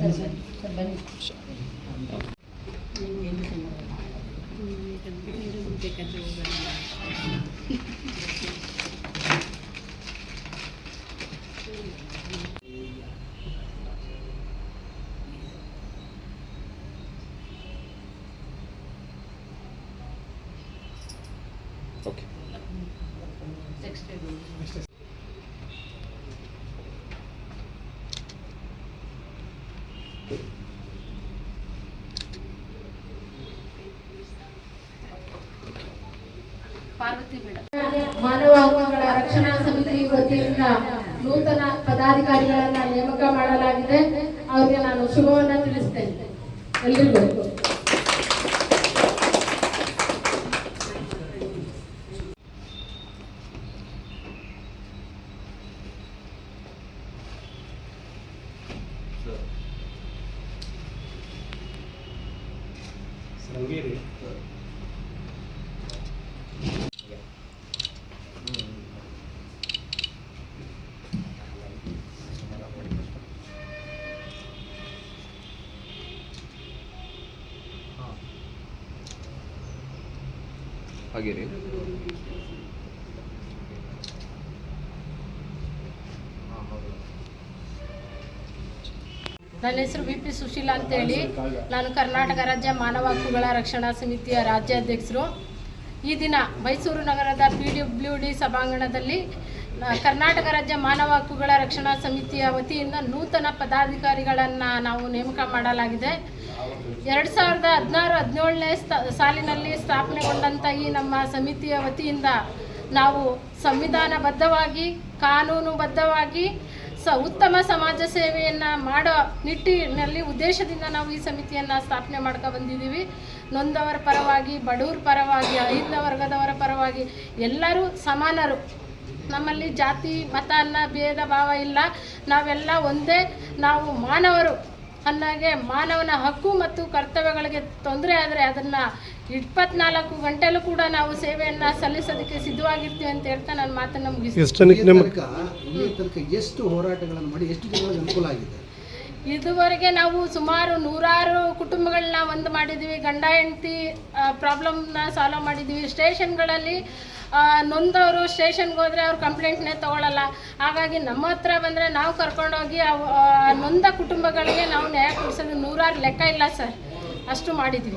Sir ಬನ್ನಿ sir ಬನ್ನಿ okay next Parvati madam ಮಾನವ ಹಕ್ಕುಗಳ ರಕ್ಷಣಾ ಸಮಿತಿ ವತಿಯಿಂದ ನೂತನ ಪದಾಧಿಕಾರಿಗಳನ್ನ ನೇಮಕ ಮಾಡಲಾಗಿದೆ. ಅವರಿಗೆ ನಾನು ಶುಭವನ್ನ ತಿಳಿಸ್ತೇನೆ. ಎಲ್ರಿಗೂ. ಹಾಗೆ ರೀ ನನ್ನ ಹೆಸರು ಬಿ ಪಿ ಸುಶೀಲಾ ಅಂತೇಳಿ. ನಾನು ಕರ್ನಾಟಕ ರಾಜ್ಯ ಮಾನವ ಹಕ್ಕುಗಳ ರಕ್ಷಣಾ ಸಮಿತಿಯ ರಾಜ್ಯಾಧ್ಯಕ್ಷರು. ಈ ದಿನ ಮೈಸೂರು ನಗರದ ಪಿ ಡಬ್ಲ್ಯೂ ಡಿ ಸಭಾಂಗಣದಲ್ಲಿ ಕರ್ನಾಟಕ ರಾಜ್ಯ ಮಾನವ ಹಕ್ಕುಗಳ ರಕ್ಷಣಾ ಸಮಿತಿಯ ವತಿಯಿಂದ ನೂತನ ಪದಾಧಿಕಾರಿಗಳನ್ನು ನಾವು ನೇಮಕ ಮಾಡಲಾಗಿದೆ. ಎರಡು ಸಾವಿರದ ಹದಿನಾರು, ಹದಿನೇಳನೇ ಸಾಲಿನಲ್ಲಿ ಸ್ಥಾಪನೆಗೊಂಡಂಥ ಈ ನಮ್ಮ ಸಮಿತಿಯ ವತಿಯಿಂದ ನಾವು ಸಂವಿಧಾನಬದ್ಧವಾಗಿ, ಕಾನೂನುಬದ್ಧವಾಗಿ ಸ, ಉತ್ತಮ ಸಮಾಜ ಸೇವೆಯನ್ನು ಮಾಡೋ ನಿಟ್ಟಿನಲ್ಲಿ ಉದ್ದೇಶದಿಂದ ನಾವು ಈ ಸಮಿತಿಯನ್ನು ಸ್ಥಾಪನೆ ಮಾಡ್ಕೊ ಬಂದಿದ್ದೀವಿ. ನೊಂದವರ ಪರವಾಗಿ, ಬಡವ್ರ ಪರವಾಗಿ ಅಹಿಂದ ವರ್ಗದವರ ಪರವಾಗಿ ಎಲ್ಲರೂ ಸಮಾನರು. ನಮ್ಮಲ್ಲಿ ಜಾತಿ, ಮತ, ಅನ್ನ, ಭೇದ, ಭಾವ ಇಲ್ಲ. ನಾವೆಲ್ಲ ಒಂದೇ, ನಾವು ಮಾನವರು. ಅನ್ನೋಗೆ ಮಾನವನ ಹಕ್ಕು ಮತ್ತು ಕರ್ತವ್ಯಗಳಿಗೆ ತೊಂದರೆ ಆದರೆ ಅದನ್ನು ಇಪ್ಪತ್ನಾಲ್ಕು ಗಂಟೆಲೂ ಕೂಡ ನಾವು ಸೇವೆಯನ್ನ ಸಲ್ಲಿಸೋದಕ್ಕೆ ಸಿದ್ಧವಾಗಿರ್ತೀವಿ ಅಂತ ಹೇಳ್ತಾ ನನ್ನ ಮಾತನ್ನು ಮುಗಿಸ್ತೀನಿ. ಎಷ್ಟು ಹೋರಾಟಗಳನ್ನು ಮಾಡಿ ಎಷ್ಟು ಜನಗಳಿಗೆ ಅನುಕೂಲ ಆಗಿದೆ? ಇದುವರೆಗೆ ನಾವು ಸುಮಾರು ನೂರಾರು ಕುಟುಂಬಗಳನ್ನ ಒಂದು ಮಾಡಿದ್ದೀವಿ ಗಂಡ ಹೆಂಡತಿ ಪ್ರಾಬ್ಲಮ್ನ ಸಾಲ್ವ್ ಮಾಡಿದ್ದೀವಿ ಸ್ಟೇಷನ್ಗಳಲ್ಲಿ ನೊಂದವರು ಸ್ಟೇಷನ್ಗೆ ಹೋದರೆ ಅವ್ರು ಕಂಪ್ಲೇಂಟ್ನೇ ತೊಗೊಳಲ್ಲ. ಹಾಗಾಗಿ ನಮ್ಮ ಹತ್ರ ಬಂದರೆ ನಾವು ಕರ್ಕೊಂಡೋಗಿ ಅವ್ ಆ, ನೊಂದ ಕುಟುಂಬಗಳಿಗೆ ನಾವು ನ್ಯಾಯ ಕೊಡಿಸೋದು ನೂರಾರು ಲೆಕ್ಕ ಇಲ್ಲ ಸರ್. ಅಷ್ಟು ಮಾಡಿದ್ವಿ.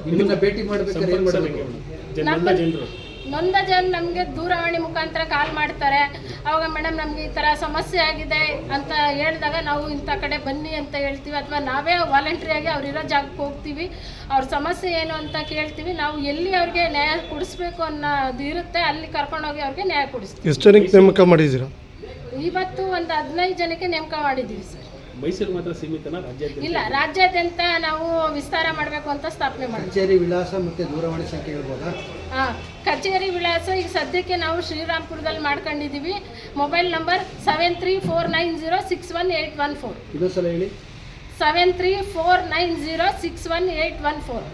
ಭೇಟಿ ನೊಂದ ಜನ ನಮಗೆ ದೂರವಾಣಿ ಮುಖಾಂತರ ಕಾಲ್ ಮಾಡ್ತಾರೆ. ಅವಾಗ ಮೇಡಮ್ ನಮಗೆ ಈ ಥರ ಸಮಸ್ಯೆ ಆಗಿದೆ ಅಂತ ಹೇಳಿದಾಗ ನಾವು ಇಂಥ ಕಡೆ ಬನ್ನಿ ಅಂತ ಹೇಳ್ತೀವಿ. ಅಥವಾ ನಾವೇ ವಾಲಂಟ್ರಿಯಾಗಿ ಅವರಿರೋ ಇರೋ ಜಾಗಕ್ಕೆ ಹೋಗ್ತೀವಿ. ಅವ್ರ ಸಮಸ್ಯೆ ಏನು ಅಂತ ಕೇಳ್ತೀವಿ. ನಾವು ಎಲ್ಲಿ ಅವ್ರಿಗೆ ನ್ಯಾಯ ಕೊಡಿಸ್ಬೇಕು ಅನ್ನೋದು ಇರುತ್ತೆ. ಅಲ್ಲಿ ಕರ್ಕೊಂಡೋಗಿ ಅವ್ರಿಗೆ ನ್ಯಾಯ ಕೊಡಿಸ್ತೀವಿ. ಎಷ್ಟು ಜನಕ್ಕೆ ನೇಮಕ ಮಾಡಿದ್ದೀರಾ? ಇವತ್ತು ಒಂದು ಹದಿನೈದು ಜನಕ್ಕೆ ನೇಮಕ ಮಾಡಿದ್ದೀವಿ ಸರ್. ಮೈಸೂರು ಮಾತ್ರ ಸೀಮಿತನ ರಾಜ್ಯಾದ್ಯಂತ ಇಲ್ಲ ರಾಜ್ಯಾದ್ಯಂತ ನಾವು ವಿಸ್ತಾರ ಮಾಡಬೇಕು ಅಂತ ಸ್ಥಾಪನೆ ಮಾಡಿದ್ವಿ ಕಚೇರಿ ವಿಳಾಸ ಮತ್ತೆ ದೂರವಾಣಿ ಸಂಖ್ಯೆ ಹೇಳ್ಬೋದಾ? ಹಾಂ ಕಚೇರಿ ವಿಳಾಸ ಈಗ ಸದ್ಯಕ್ಕೆ ನಾವು ಶ್ರೀರಾಮ್ಪುರದಲ್ಲಿ ಮಾಡ್ಕೊಂಡಿದ್ದೀವಿ. Mobile number seven three four nine zero six one eight one four. ಇನ್ನೊಂದ್ಸಲ ಹೇಳಿ. Seven three four nine zero six one eight one four.